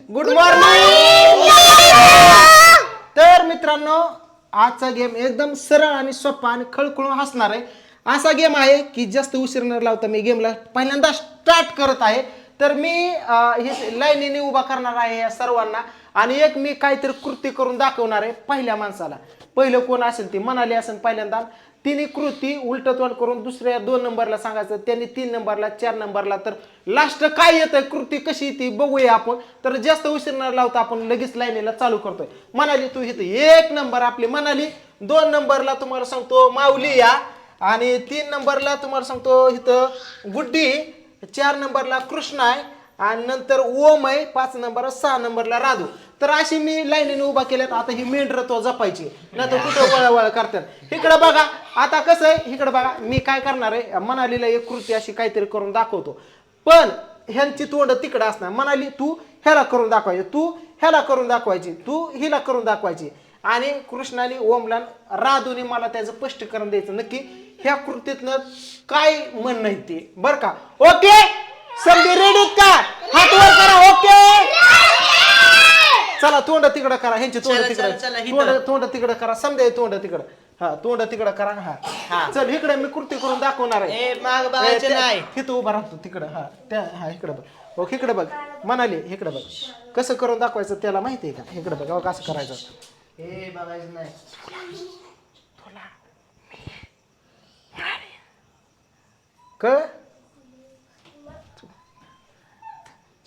Action good morning तर मित्रांनो आजचा गेम एकदम सरळ आणि सोपा आणि खळखळून हसणार आहे. असा गेम आहे की जास्त उशीर न लावता मी गेमला पहिल्यांदा स्टार्ट करत आहे. तर मी अं, हे लाईनीने उभा करणार आहे या सर्वांना आणि एक मी काहीतरी कृती करून दाखवणार आहे पहिल्या माणसाला. पहिलं कोण असेल ते म्हणाली असेल पहिल्यांदा. तिने कृती उलट तोंड करून दुसऱ्या दोन नंबरला सांगायचं त्यांनी तीन नंबरला चार नंबरला तर लास्ट काय येतं कृती कशी ती बघूया आपण. तर जास्त उशीर न लावता आपण लगेच लाईनीला चालू करतोय. म्हणाली तू इथं एक नंबर आपली म्हणाली दोन नंबरला तुम्हाला सांगतो माऊली या आणि तीन नंबरला तुम्हाला सांगतो इथं गुड्डी. चार नंबरला कृष्ण आहे. आणि नंतर ओम आहे पाच नंबर सहा नंबरला राधू. तर अशी मी लाईनीने उभा केल्यात आता ही मेंढर तो जपायची. नाही तर कुठं वळवळ करतात. इकडं बघा आता कसं आहे इकडं बघा मी काय करणार आहे मनालीला एक कृती अशी काहीतरी करून दाखवतो. पण ह्यांची तोंड तिकडं असणार. मनाली तू ह्याला करून दाखवायची. तू ह्याला करून दाखवायची. तू हिला करून दाखवायची. आणि कृष्णाने ओमला राधूने मला त्याचं स्पष्टीकरण द्यायचं. नक्की ह्या कृतीतनं काय म्हणणं नाही ते. बरं का? ओके? समजे रेडीत का? हात वर करा ओके चला तोंड तिकडं करा ह्यांची तोंड चला, तिकडं. चला, चला, इथं. तोंड तोंड तिकडं करा समजा तोंड तिकडं. हा तोंड तिकडं करा हा. हा. चल इकडे मी कृती करून दाखवणार आहे. ए माग बघायचं ए, त्या- नाही. तिथं उभा राहतो तिकडं हा त्या हा इकडं बघ. ओके इकडे बघ. म्हणाले इकडे बघ. कसं करून दाखवायचं त्याला माहिती आहे का? इकडे बघ अहो, कसं करायचं. ए बघायचं नाही. कळ?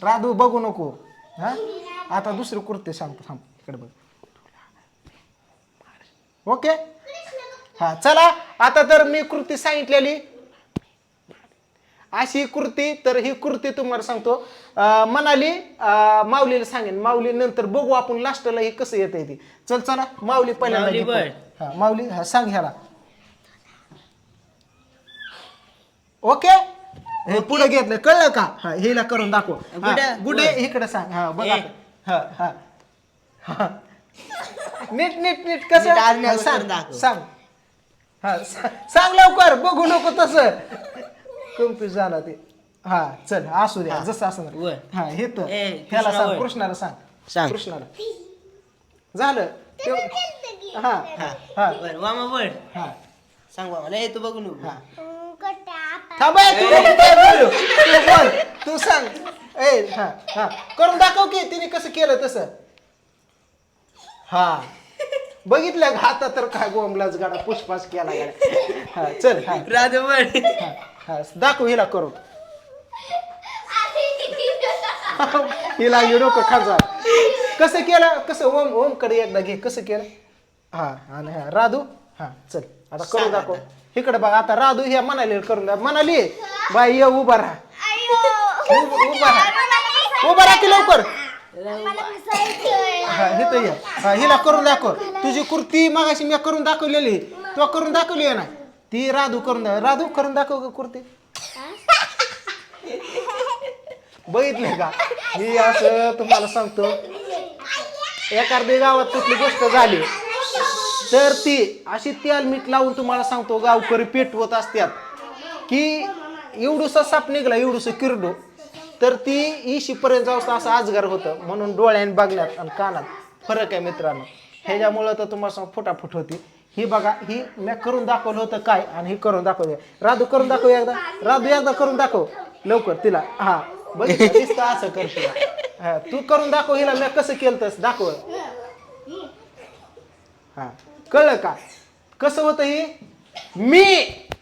राधू बघू नको. हा? आता दुसरी कुर्ते सांगतो थांब इकडे बघ. ओके हा चला. आता तर मी कृती सांगितलेली अशी कृती तर ही कृती तुम्हाला सांगतो. अं, माऊलीला सांगेन. माऊली नंतर बघू आपण लास्टला हे कसं येत ती. चल चला. माऊली पहिल्यांदा माऊली. हा माऊली हा सांग ह्याला. ओके पुढे घेतलं. कळलं का? हा हिला करून दाखव. हा, गुडे वर. इकडे सांग. हा बघ. ए. हा हा. हा. नीट नीट नीट. कसं? नीट आज्ञा हा, सांग करून दाखव. सांग. हा सा- सांग लवकर. बघू नको तसं. कन्फ्युज झाला ते. हा चल असू द्या. जसं असं वर. हा हे तर. ए, त्याला कृष्णा सांग वर. कृष्णाला सांग. सांग. कृष्णाला. झालं. ते- हा. हा. हा. बर वामा हा. सांग वामा ए तू बघू नको हा थांब तू नको काय बोलू. तू बोल. तू सांग. ए हा हा. करून दाखव की तिने कसं केलं तसं. हा. बघितलं का आता तर काय गोमलाच गाडा पुष्पास केला गाडा. हा चल हा. राधू बळ. हा, हा. दाखव हिला करून. ही लागली डोकं खाजा. कसं केलं? कसं ओम ओमकडे एकदा घे. कसं केलं? हा आणि हा राधू. हा चल. आता करून दाखव. इकडे बघ आता राधू ह्या म्हणाली करून दाखव म्हणाली बाई ये उभा राहा. उभ- उभा राहा. उभा राहा की लवकर. हा इथं ये. हा हिला करून दाखव. तुझी कुर्ती मगाशी मी करून दाखवलेली. तू करून दाखवली आहे ना? ती राधू करून दाखव. राधू करून दाखव ग कुर्ती. बघितले का? मी असं तुम्हाला सांगतो. एखादी गावात कुठली गोष्ट झाली तर ती अशी तेल मीठ लावून तुम्हाला सांगतो गावकरी पेटवत असतात. की एवढूसा साप निघला एवढूसं किरडो तर ती इशीपर्यंत जाऊ असं आजगार होतं. म्हणून डोळ्याने बघण्यात आणि कानात फरक आहे मित्रांनो. ह्याच्यामुळं तर तुम्हाला सांग फुटाफुट होती. ही बघा ही मी करून दाखवलं होतं काय आणि ही करून दाखवलं. राधू करून दाखव एकदा. राधू एकदा करून दाखव. लवकर तिला. हा. बघ असं करते हा तू करून दाखव हिला मी कसं केलं तस दाखव. हा. कळलं का? कसं होतं हे? मी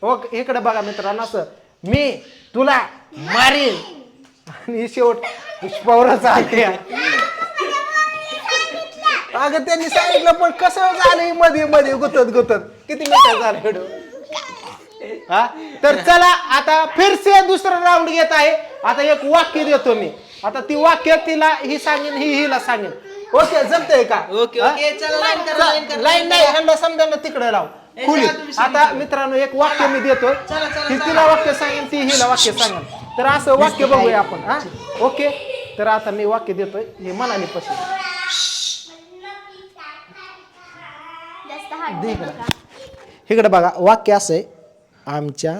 हो इकडे बघा मित्रांनो असं मी तुला मारीन. आणि शेवट पुष्पावरच आले. अगं त्यांनी सांगितलं पण कसं झालं मध्ये मध्ये गुतत गुतत. किती मिनिटं झालं व्हिडिओ हा? तर चला आता फिरसे दुसरं राऊंड घेत आहे. आता एक वाक्य देतो मी. आता ती वाक्य तिला ही सांगेन ही हिला सांगेन. ओके जमतंय का? Okay, okay. चला, करा, करा, लाईन line नाही. ह्यांना समजायला तिकडे लाव. खुली. चला, तुम्ही आता. मित्रांनो एक वाक्य मी देतो चला, चला, ती चला. तिला वाक्य सांगेन ती हिला वाक्य सांगेन. तर असं वाक्य बघूया आपण हा? ओके? तर आता मी वाक्य देतोय हे मनाने दे इकडं. इकडे बघा वाक्य असं आहे आमच्या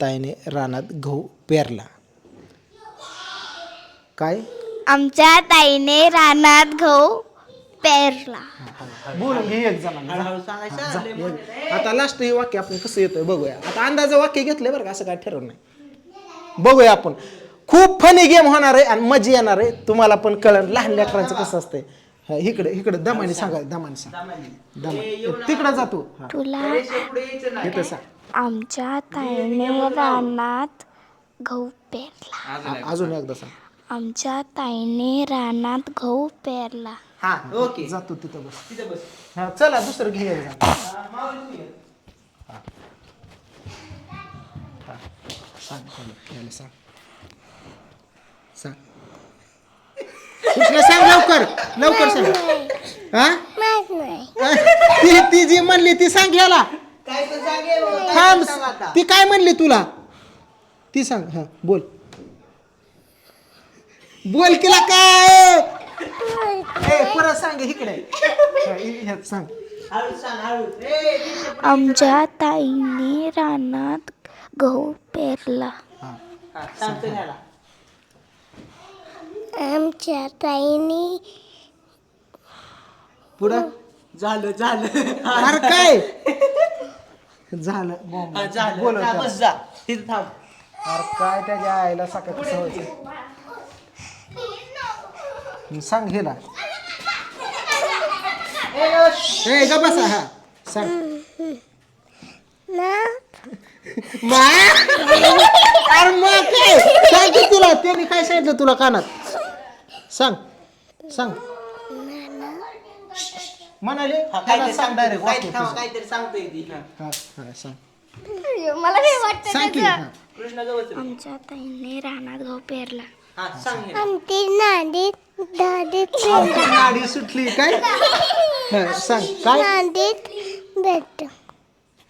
ताईने रानात गहू पेरला. काय? आमच्या ताईने रानात गहू पेरला. बोलून घे एक जणांना. आता लास्ट हे वाक्य आपण कसं येतोय बघूया. आता अंदाज वाक्य घेतलंय बरं का असं काय ठरवलं नाही. बघूया आपण. खूप फनी गेम होणार आहे आणि मजा येणार आहे. तुम्हाला पण कळण लहान लेकरांचं कसं असतंय. हा, इकडे इकडे दमाने सांगा दमाने सांग. दमाने. तिकडे जातो हा. तुला इथं सांग. आमच्या ताईने रानात गहू पेरला. आ- अजून एकदा सांग. आमच्या ताईने रानात गहू पेरला. हा ओके. जातो तिथं बस. तिथं बस. हा चला दुसरं घे. एक जण. सांग सांग सांग. कृष्ण सांग लवकर. लवकर सांग. हा? ती ती जी म्हणली ती सांग याला. काय पण सांगे हो, काय थांब. ती काय म्हणली तुला? ती सांग हा बोल. बोल तिला काय? ए, परत सांग इकडे. हा, इ- ह्यात सांग. हळू सांग हळू. ए रेषे पुढे आमच्या ताईने रानात गहू पेरला. हा हा, आमच्या ताईने पुढं? झालं झालं. अरे काय? झालं. हा, हा, त्याला. बस जा. तिथं थांब. अरे काय त्याच्या आईला सकाळ कसं व्हायचं सांग ए ग बसा हा. सांग. मा? अरे मा काय? सांग की तुला. त्यांनी काय सांगितलं तुला कानात? सांग. सांग. म्हणाले हा, सांग डायरेक्ट काय वाक्य तुझं. काहीतरी सांगतोय ती. हा. हा हा सांग. मला वाटतं सांग की हा. कृष्ण जवळ आमच्या ताईने रानात गहू पेरला. हा सांग हे. आमची नांदीत आमची नाडी सुटली काय? हा, सांग काय? नांदीत भेट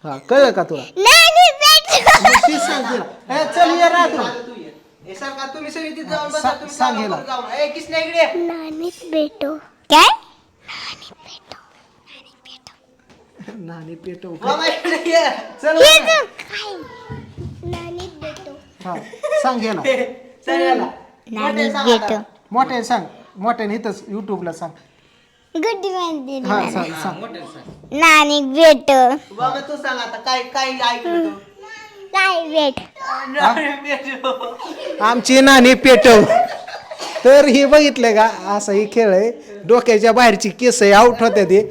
हा कळलं का तुला? नांदीत भेट मग ती सांग तुला. ए, चल ये राहतो आता तू ये. हे तुम्ही सगळी तिथे जाऊन बसा सा- तुम्ही सांग जाऊन. ए किसना इकडे? नानीत भेटो काय? नाणी पेटव. बाबा इकडे ये. चल नानीत भेटो हा सांग गेला चल याला. मोठे सांग आता. मोठ्याने सांग. मोठ्याने इथंच युट्यूबला सांग. गुड हा सांग सांग. मोठे सांग. नानिक भेटो तू सांग आता काय काय ऐकलं तू? काय भेट आमची नाणी पेटव. तर हे बघितलं का असं हे खेळ आहे. डोक्याच्या बाहेरची केस आहे आउट होत्या ते.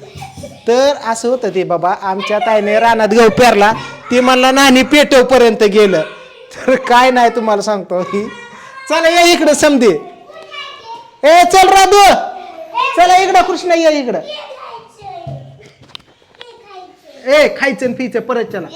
तर असं होतं ते बाबा आमच्या ताईने रानात गहू पेरला. ती म्हणला नाणी पेटव पर्यंत गेलं. तर काय नाही तुम्हाला सांगतो. ही चला या इकडं समजे. ए चल राधू. चला इकडं कृष्ण ये इकडं. ए खायचं आणि पियचं परत चला.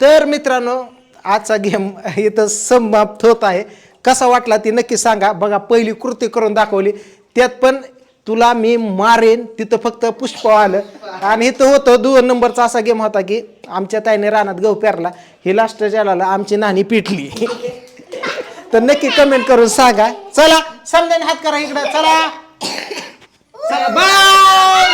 तर मित्रांनो आजचा गेम इथं समाप्त होत आहे. कसा वाटला ती नक्की सांगा. बघा पहिली कृती करून दाखवली. त्यात पण तुला मी मारेन. तिथं फक्त पुष्प आलं. आणि इथं होतं दोन नंबरचा असा गेम होता की आमच्या ताईने रानात गहू पेरला. ही लास्ट ज्याला आमची नाणी पिटली. तर नक्की कमेंट करून सांगा. चला समजाने हात करा इकडं. चला. चला बाय